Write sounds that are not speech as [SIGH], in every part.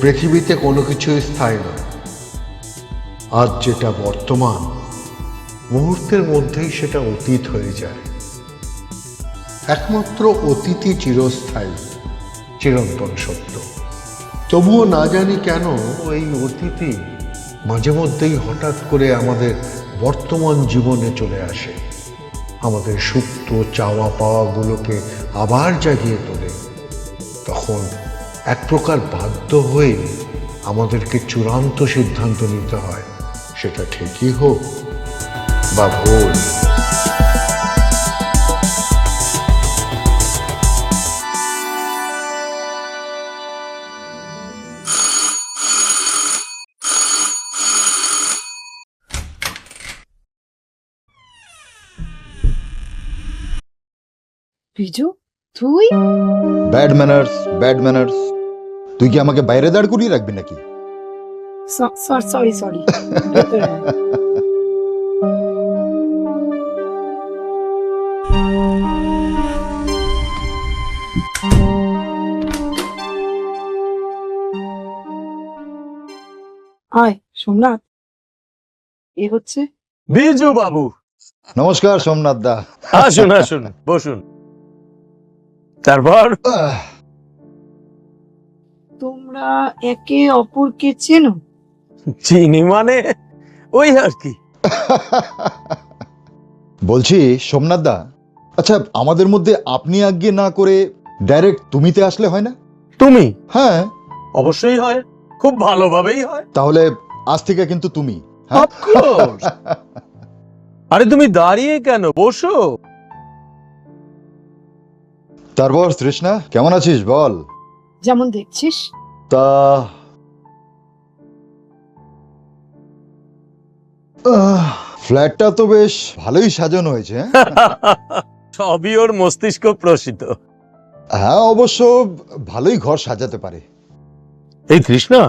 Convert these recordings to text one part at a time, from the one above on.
পৃথিবীতে কোনো কিছুই স্থায়ী নয়। আজ যেটা বর্তমান, মুহূর্তের মধ্যেই সেটা অতীত হয়ে যায়। একমাত্র অতীতই চিরস্থায়ী, চিরন্তন সত্য। তবুও না জানি কেন এই অতীতই মাঝে মধ্যেই হঠাৎ করে আমাদের বর্তমান জীবনে চলে আসে। আমাদের সুপ্ত চাওয়া পাওয়াগুলোকে আবার জাগিয়ে তোলে। তখন এক প্রকার বাধ্য হয়ে আমাদেরকে চূড়ান্ত সিদ্ধান্ত নিতে হয়। সেটা ঠিকই হোক বা ভুল। বিজু তুই? ব্যাড ম্যানার্স ব্যাড ম্যানার্স তুই কি আমাকে বাইরে দাঁড় করিয়ে রাখবি নাকি? সরি সরি আয়। সোমনাথ। এ হচ্ছে? বিজু বাবু। নমস্কার সোমনাথ দা আসুন আসুন বসুন। তারপর? তোমরা একে অপরকে চেনো? চিনি মানে? ওই আর কি। বলছি সোমনাথ দা আচ্ছা আমাদের মধ্যে আপনি আজ্ঞে না করে ডাইরেক্ট তুমিতে আসলে হয় না? তুমি? হ্যাঁ। অবশ্যই হয় খুব ভালোভাবেই হয়। তাহলে আজ থেকে কিন্তু তুমি হ্যাঁ? আরে তুমি দাঁড়িয়ে কেন? বসো। তারপর তৃষ্ণা কেমন আছিস বল? যেমন দেখছিস তা আহ, ফ্ল্যাটটা তো বেশ ভালোই সাজানো হয়েছে হ্যাঁ? [LAUGHS] সবই ওর মস্তিষ্ক প্রসিত। হ্যাঁ অবশ্য ভালোই ঘর সাজাতে পারে। এই কৃষ্ণা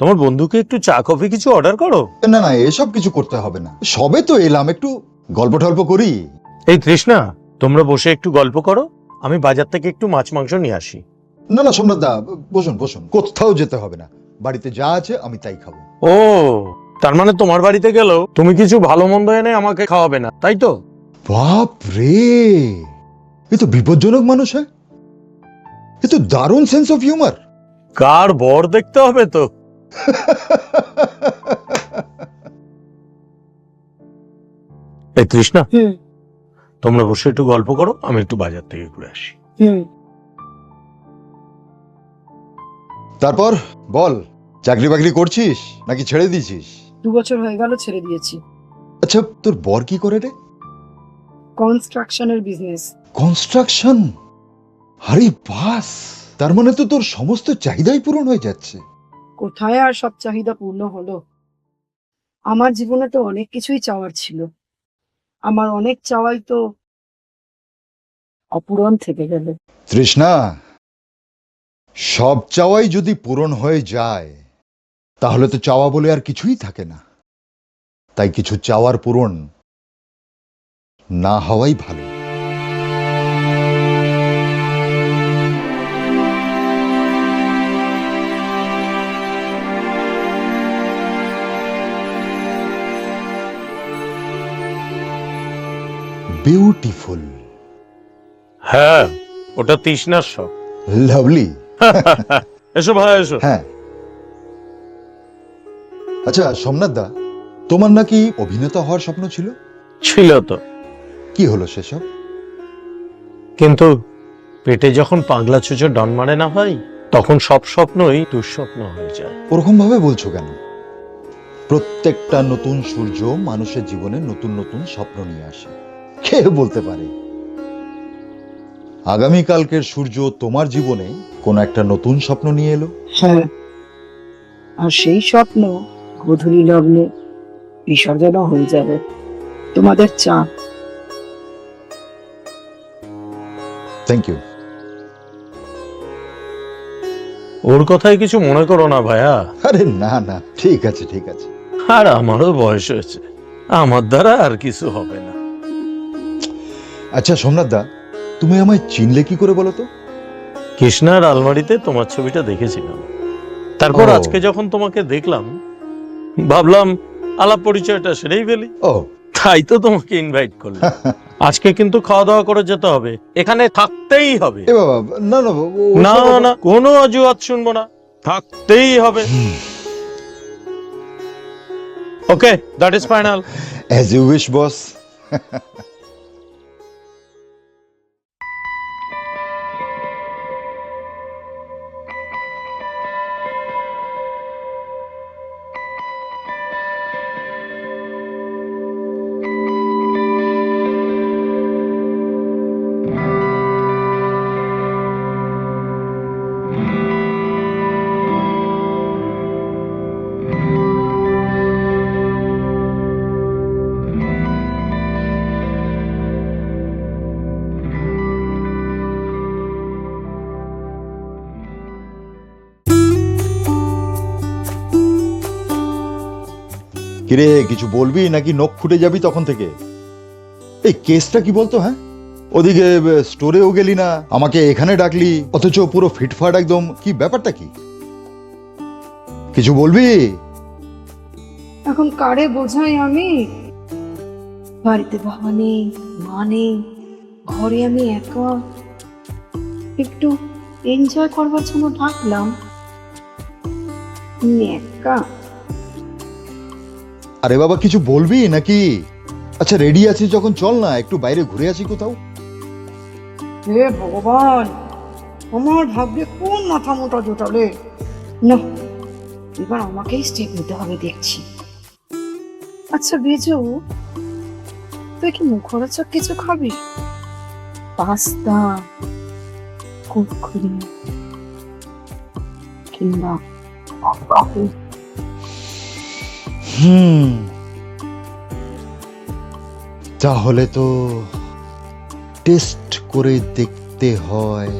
তোমার বন্ধুকে একটু চা কফি কিছু অর্ডার করো? না না এসব কিছু করতে হবে না। সবে তো এলাম একটু গল্প টল্প করি। এই কৃষ্ণা তোমরা বসে একটু গল্প করো। আমি বাজার থেকে একটু মাছ মাংস নিয়ে আসি। না না সোমনাথ দা বসুন বসুন। কোথাও যেতে হবে না। বাড়িতে যা আছে আমি তাই খাব। ও তার মানে তোমার বাড়িতে গেলেও তুমি কিছু ভালো মন্দ এনে আমাকে খাওয়াবে না তাই তো? বাপ রে এ তো বিপজ্জনক মানুষ হ্যাঁ? এ তো দারুণ সেন্স অফ হিউমার কার বর দেখতে হবে তো? [LAUGHS] এই কৃষ্ণা হুম। তোমরা বসে একটু গল্প করো আমি একটু বাজার থেকে ঘুরে আসি। তারপর বল চাকরি বাকরি করছিস নাকি ছেড়ে দিয়েছিস? দু বছর হয়ে গেল ছেড়ে দিয়েছি। আচ্ছা তোর বর কি করে রে? কনস্ট্রাকশনের বিজনেস। কনস্ট্রাকশন? আরে বাস! তার মানে তো তোর সমস্ত চাহিদাই পূরণ হয়ে যাচ্ছে। কোথায় আর সব চাহিদা পূর্ণ হলো? আমার জীবনে তো অনেক কিছুই চাওয়ার ছিল। আমার অনেক চাওয়াই তো অপূরণ থেকে গেল। তৃষ্ণা সব চাওয়াই যদি পূরণ হয়ে যায় তাহলে তো চাওয়া বলে আর কিছুই থাকে না। তাই কিছু চাওয়ার পূরণ না হওয়াই ভালো। বিউটিফুল হ্যাঁ ওটা তৃষ্ণার শখ লাভলি এসো ভাই এসো। হ্যাঁ। আচ্ছা সোমনাথ দা তোমার নাকি অভিনেতা হওয়ার স্বপ্ন ছিল? ছিল তো। কি হলো সেসব? কিন্তু পেটে যখন পাগলা চুচো ডন মারে না ভাই তখন সব স্বপ্নই দুঃস্বপ্ন হয়ে যায়। ওরকম ভাবে বলছো কেন? প্রত্যেকটা নতুন সূর্য মানুষের জীবনে নতুন নতুন স্বপ্ন নিয়ে আসে। কে বলতে পারে? আগামীকালকের সূর্য তোমার জীবনে কোনো একটা নতুন স্বপ্ন নিয়ে এলো? হ্যাঁ। আর সেই স্বপ্ন গধূলি লগ্নে বিসর্জনও হয়ে যাবে। তোমাদের চা থ্যাংক ইউ ওর কথায় কিছু মনে করো না ভাইয়া আরে না না ঠিক আছে ঠিক আছে। আর আমারও বয়স হয়েছে। আমার দ্বারা আর কিছু হবে না। আচ্ছা সোমনাথ দা তুমি আমায় চিনলে কি করে বলো তো? কৃষ্ণার আলমারিতে তোমার ছবিটা দেখেছিলাম। তারপর আজকে যখন তোমাকে দেখলাম ভাবলাম আলাপ পরিচয়টা সেরেই ফেলি। ও। তাই তো তোমাকে ইনভাইট করলাম। [LAUGHS] আজকে কিন্তু খাওয়া দাওয়া করে যেতে হবে। এখানে থাকতেই হবে। এ বাবা না না না না কোনো অজুহাত শুনব না। থাকতেই হবে। Okay that is final as you wish boss কিরে, কিছু বলবি নাকি নখ ফুটে যাবি তখন থেকে? এই কেসটা কি বলতো হ্যাঁ? ওদিকে স্টোরেও গেলি না, আমাকে এখানে ডাকলি, অথচ পুরো ফিটফাট একদম, কি ব্যাপারটা কি? কিছু বলবি? এখন কারে বোঝাই আমি? বাড়িতে বাবা নেই, মা নেই, ঘরে আমি একা। একটু এনজয় করবার জন্য ডাকলাম একা। আরে বাবা, কিছু বলবি নাকি? আচ্ছা রেডি আছিস যখন? চল না, একটু বাইরে ঘুরে আসি কোথাও। হে ভগবান, আমার ভাগ্যে কোন মাথা মোটা জোটালে? না, এবার আমাকেই স্টেপ নিতে হবে, দেখছি। আচ্ছা বিজু, তুই কি মুখরোচক কিছু খাবি? পাস্তা, কুরকুরি, কিংবা হুম। তাহলে তো টেস্ট করে দেখতে হয়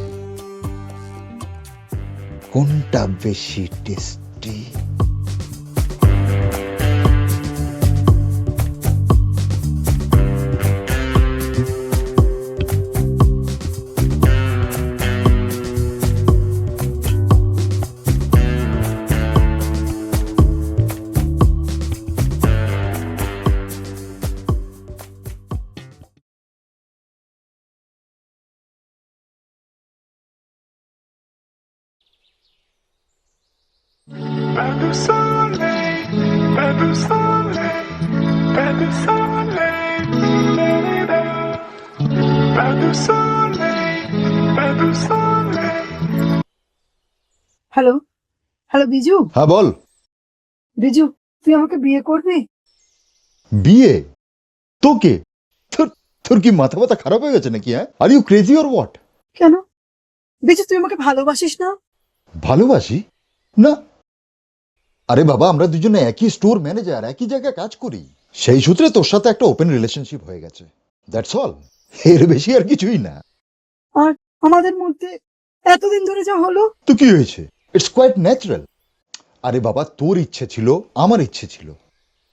কোনটা বেশি টেস্টি? হ্যালো হ্যালো বিজু হ্যাঁ বল। বিজু তুই আমাকে বিয়ে করবি? বিয়ে? তোকে? তোর তোর কি মাথা ব্যথা খারাপ হয়ে গেছে নাকি হ্যাঁ? Are you crazy or what কেন? বিজু তুই আমাকে ভালোবাসিস না? ভালোবাসি? না। আরে বাবা আমরা দুজনে একই স্টোর ম্যানেজার একই জায়গায় কাজ করি। সেই সূত্রে তোর সাথে একটা ওপেন রিলেশনশিপ হয়ে গেছে। দ্যাটস অল এর বেশি আর কিছুই না। আর আমাদের মধ্যে এতদিন ধরে যা হলো? তো কি হয়েছে? ইটস কোয়াইট ন্যাচারাল আরে বাবা তোর ইচ্ছে ছিল আমার ইচ্ছে ছিল।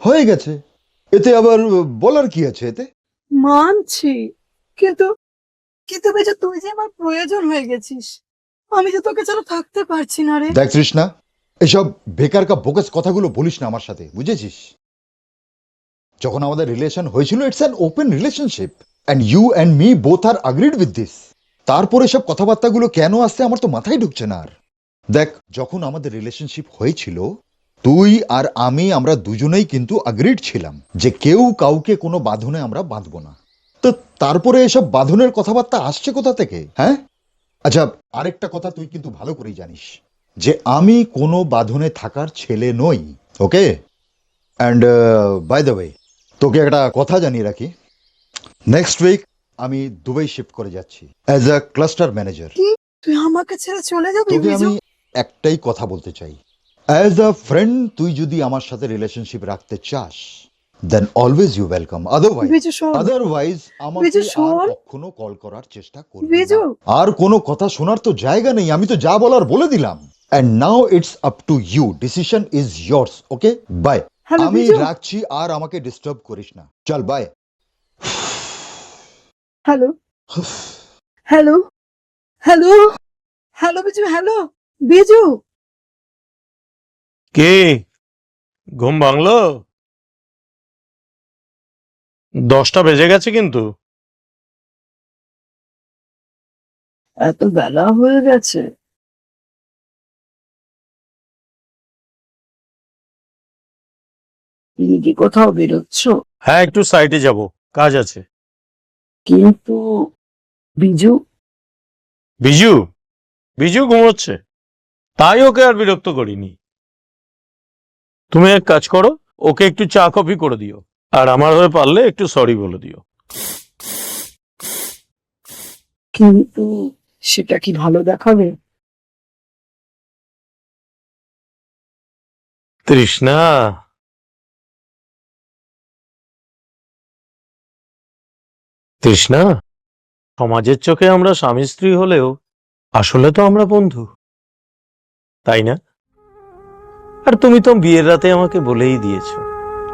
হয়ে গেছে। এতে আবার বলার কি আছে এতে? মানছি। কিন্তু কিন্তু বেজা তুই যে আমার প্রয়োজন হয়ে গেছিস আমি যে তোকে ছাড়া থাকতে পারছি না রে। দেখ তৃষ্ণা এসব বেকার কা বোকাস কথাগুলো বলিস না আমার সাথে বুঝেছিস? যখন আমাদের রিলেশন হয়েছিল it's an open relationship and you and me both are agreed with this তারপর এসব কথাবার্তাগুলো কেন আসছে আমার তো মাথায় ঢুকছে না আর। দেখ, যখন আমাদের রিলেশনশিপ হয়েছিল, তুই আর আমি আমরা দুজনেই কিন্তু আগ্রিড ছিলাম যে কেউ কাউকে কোনো বাঁধনে আমরা বাঁধবো না। তো তারপরে এসব বাঁধনের কথাবার্তা আসছে কোথা থেকে হ্যাঁ? আচ্ছা আরেকটা কথা তুই কিন্তু ভালো করেই জানিস, যে আমি কোনো বাঁধনে থাকার ছেলে নই okay and by the way তোকে একটা কথা জানিয়ে রাখি। নেক্সট উইক আমি দুবাই শিফট করে যাচ্ছি অ্যাজ আ ক্লাস্টার ম্যানেজার তুই আমাকে ছেড়ে চলে যাবি তোকে আমি একটাই কথা বলতে চাই। অ্যাজ আ ফ্রেন্ড তুই যদি আমার সাথে রিলেশনশিপ রাখতে চাস then always you welcome otherwise otherwise আমাকে আর। কখনো কল করার চেষ্টা করবি। আর কোনো কথা শোনার তো জায়গা নেই আমি তো যা বলার বলে দিলাম। And now it's up to you decision is yours okay bye আমি রাখছি আর আমাকে ডিস্টার্ব করিস না। চল bye hello hello hello hello Biju hello Biju কে? ঘুম ভাঙলো? দশটা বেজে গেছে কিন্তু। এত বেলা হয়ে গেছে। তুমি কি কোথাও বেরোচ্ছ? হ্যাঁ একটু সাইডে যাব। কাজ আছে। কিন্তু বিজু? বিজু? বিজু ঘুমোচ্ছে। তাই ওকে আর বিরক্ত করিনি। তুমি এক কাজ করো ওকে একটু চা কফি করে দিও। আর আমার হয়ে পারলে একটু সরি বলে দিও। কিন্তু সেটা কি ভালো দেখাবে? তৃষ্ণা তৃষ্ণা? সমাজের চোখে আমরা স্বামী স্ত্রী হলেও আসলে তো আমরা বন্ধু। তাই না? আর তুমি তো বিয়ের রাতে আমাকে বলেই দিয়েছ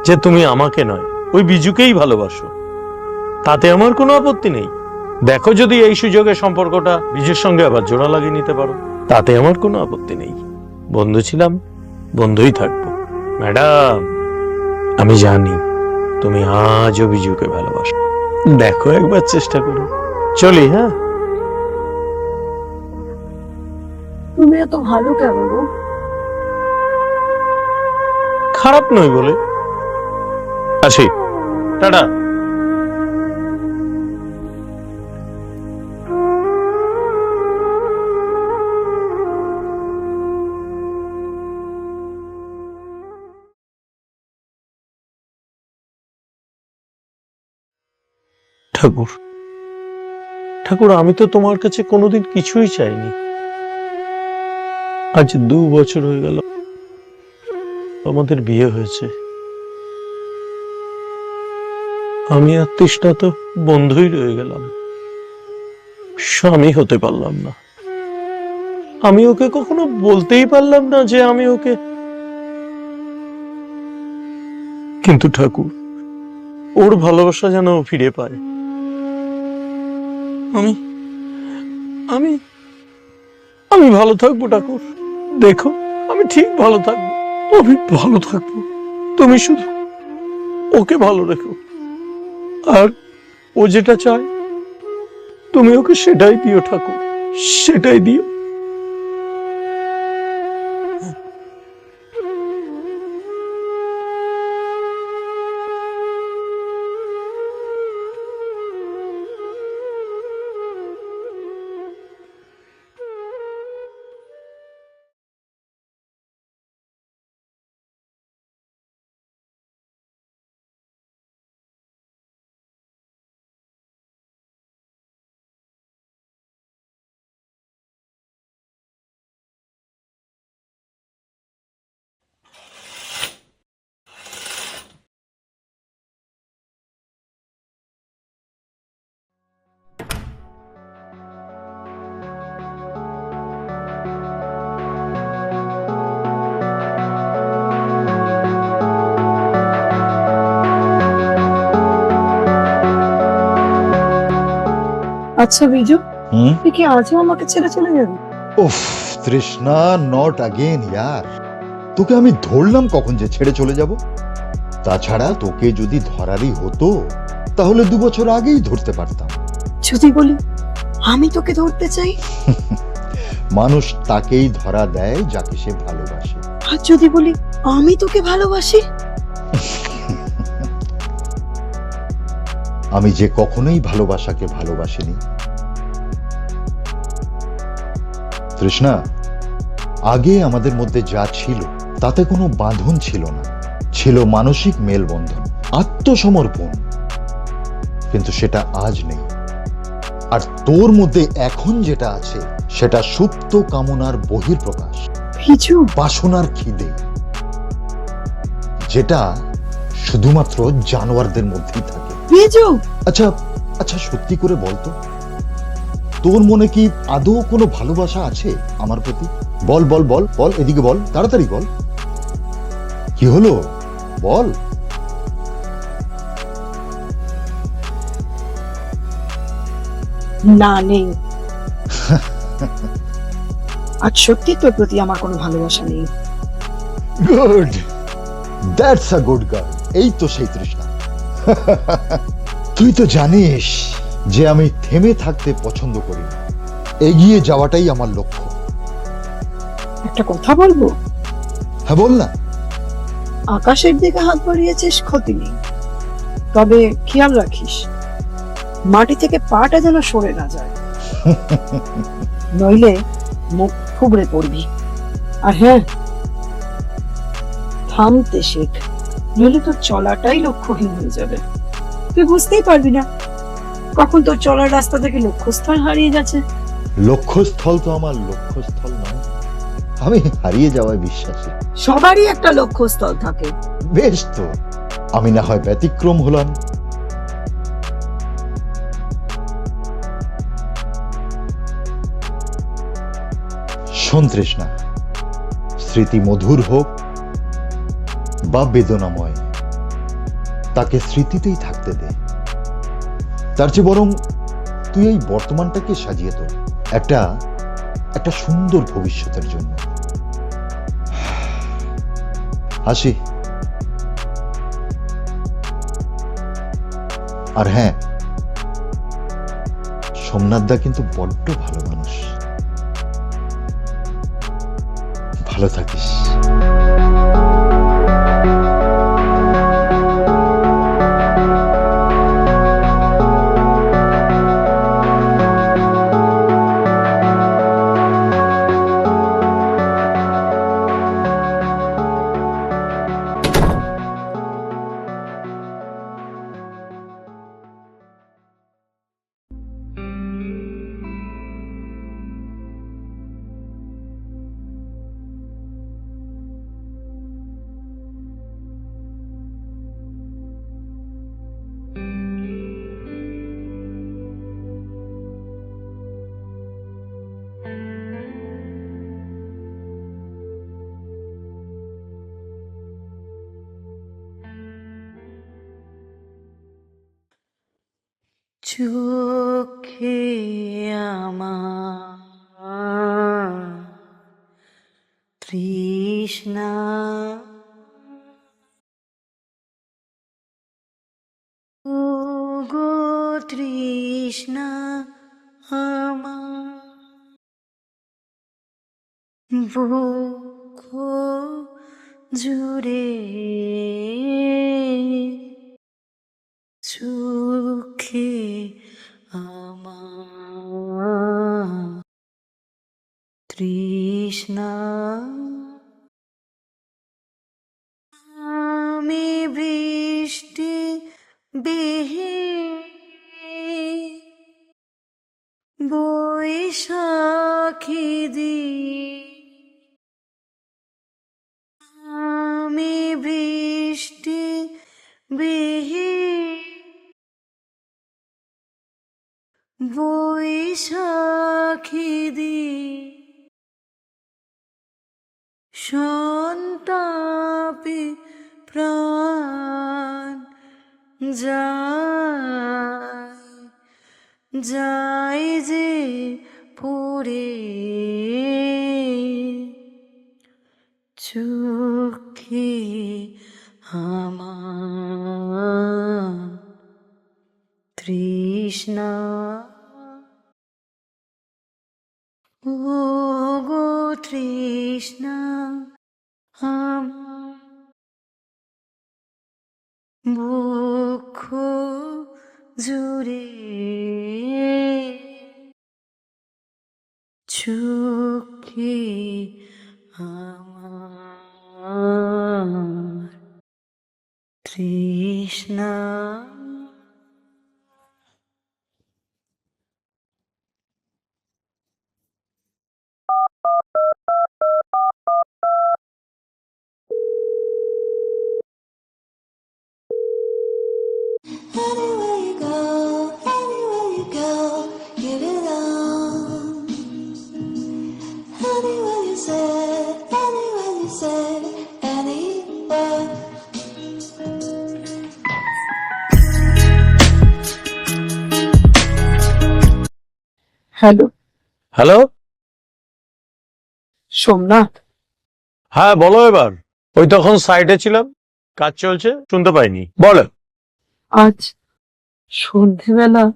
যে তুমি আমাকে নয়, ওই বিজুকেই ভালোবাসো। তাতে আমার কোনো আপত্তি নেই। দেখো যদি এই সুযোগে সম্পর্কটা বিজুর সঙ্গে আবার জোড়া লাগিয়ে নিতে পারো। তাতে আমার কোনো আপত্তি নেই। বন্ধু ছিলাম, বন্ধুই থাকব। ম্যাডাম, আমি জানি তুমি আজও বিজুকে ভালোবাসো। দেখো একবার চেষ্টা করো। চলি হ্যাঁ? তুমি এত ভালো কেন গো? খারাপ নয় বলে। আসি টাটা। ঠাকুর। ঠাকুর, আমি তো তোমার কাছে কোনোদিন কিছুই চাইনি। আজ দু বছর হয়ে গেল আমাদের বিয়ে হয়েছে। আমি আর তৃষ্ণা তো বন্ধুই রয়ে গেলাম। স্বামী হতে পারলাম না। আমি ওকে কখনো বলতেই পারলাম না যে আমি ওকে কিন্তু ঠাকুর, ওর ভালোবাসা যেন ফিরে পায়। আমি আমি আমি ভালো থাকব ঠাকুর। দেখো, আমি ঠিক ভালো থাকব, আমি ভালো থাকব। তুমি শুধু ওকে ভালো রেখো। আর ও যেটা চায়, তুমি ওকে সেটাই দিও ঠাকুর, সেটাই দিও। আচ্ছা বিজু। হুম? তুই কি আজও আমাকে ছেড়ে চলে যাবি? উফ তৃষ্ণা নট আগেন ইয়ার তোকে আমি ধরলাম কখন যে ছেড়ে চলে যাব? তাছাড়া তোকে যদি ধরারই হতো তাহলে দু বছর আগেই ধরতে পারতাম। যদি বলি আমি তোকে ধরতে চাই? [LAUGHS] মানুষ তাকেই ধরা দেয় যাকে সে ভালোবাসে। আর যদি বলি আমি তোকে ভালোবাসি? [LAUGHS] আমি যে কখনোই ভালোবাসাকে ভালোবাসিনি। তৃষ্ণা আগে আমাদের মধ্যে যা ছিল তাতে কোনো বাঁধন ছিল না। ছিল মানসিক মেলবন্ধন আত্মসমর্পণ। কিন্তু সেটা আজ নেই। আর তোর মধ্যে এখন যেটা আছে সেটা সুপ্ত কামনার বহির্প্রকাশ বিজু বাসনার খিদে। যেটা শুধুমাত্র জানোয়ারদের মধ্যেই থাকে। আচ্ছা আচ্ছা সত্যি করে বলতো। তোর মনে কি আদৌ কোনো ভালোবাসা আছে আমার প্রতি? বল বল বল বল এদিকে বল তাড়াতাড়ি বল। কি হলো? বল। না নেই। আজ সত্যি তোর প্রতি আমার কোনো ভালোবাসা নেই। Good. That's a good girl. এই তো সেই তৃষ্ণা। তুই তো জানিস যে আমি থেমে থাকতে পছন্দ করি না। এগিয়ে যাওয়াটাই আমার লক্ষ্য। একটা কথা বলব? হ্যাঁ বল না। আকাশের দিকে হাত বাড়িয়েছিস ক্ষতি নেই। তবে খেয়াল রাখিস মাটি থেকে পাটা যেন সরে না যায়। [LAUGHS] নইলে মুখ থুবড়ে পড়বি। আর হ্যাঁ থামতে শেখ নইলে তোর চলাটাই লক্ষ্যহীন হয়ে যাবে। তুই বুঝতেই পারবি না কখন তোর চলার রাস্তা থেকে লক্ষ্যস্থল হারিয়ে যাচ্ছে লক্ষ্যস্থল তো আমার লক্ষ্যস্থল নয়। আমি হারিয়ে যাওয়ায় বিশ্বাসী। সবারই একটা লক্ষ্যস্থল থাকে। বেশ তো আমি না হয় ব্যতিক্রম হলাম। শোন তৃষ্ণা স্মৃতি মধুর হোক বা বেদনাময় তাকে স্মৃতিতেই থাকতে দে। তার চেয়ে বরং তুই এই বর্তমানটাকে সাজিয়ে তোল। একটা একটা সুন্দর ভবিষ্যতের জন্য। হাসি। আর হ্যাঁ সোমনাথদা কিন্তু বড্ড ভালো মানুষ। ভালো থাকিস। চোখে আমার তৃষ্ণা। গো তৃষ্ণা আমার বুক জুড়ে। চোখে আমার তৃষ্ণা। আমি বৃষ্টি বিহে বৈশাখী দি বৈশাখী দি। সন্তাপে প্রাণ যায় যাই যে পড়ে চোখে আমার তৃষ্ণা তৃষ্ণা আমার বুক জুড়ে চোখে আমার। তৃষ্ণা হ্যালো। হ্যালো? সোমনাথ। হ্যাঁ বলো এবার। ওই তখন সাইডে ছিলাম কাজ চলছে শুনতে পাইনি। বলো। আজ সন্ধেবেলা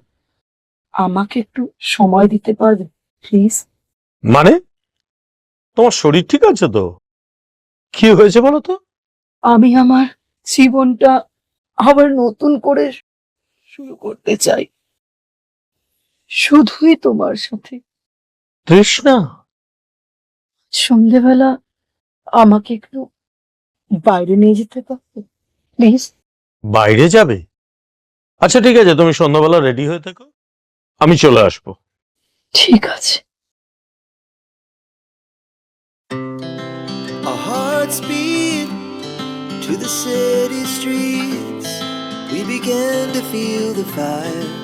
আমাকে একটু সময় দিতে পারবে প্লিজ মানে? তোমার শরীর ঠিক আছে তো? কি হয়েছে বলো তো? আমি আমার জীবনটা আবার নতুন করে শুরু করতে চাই। শুধুই তোমার সাথে। তৃষ্ণা? সন্ধেবেলা আমাকে একটু বাইরে নিয়ে যেতে পারবে প্লিজ। বাইরে যাবে? আচ্ছা ঠিক আছে তুমি সন্ধ্যাবেলা রেডি হয়ে থাকো। আমি চলে আসব। ঠিক আছে। Beat to the city streets. We began to feel the fire.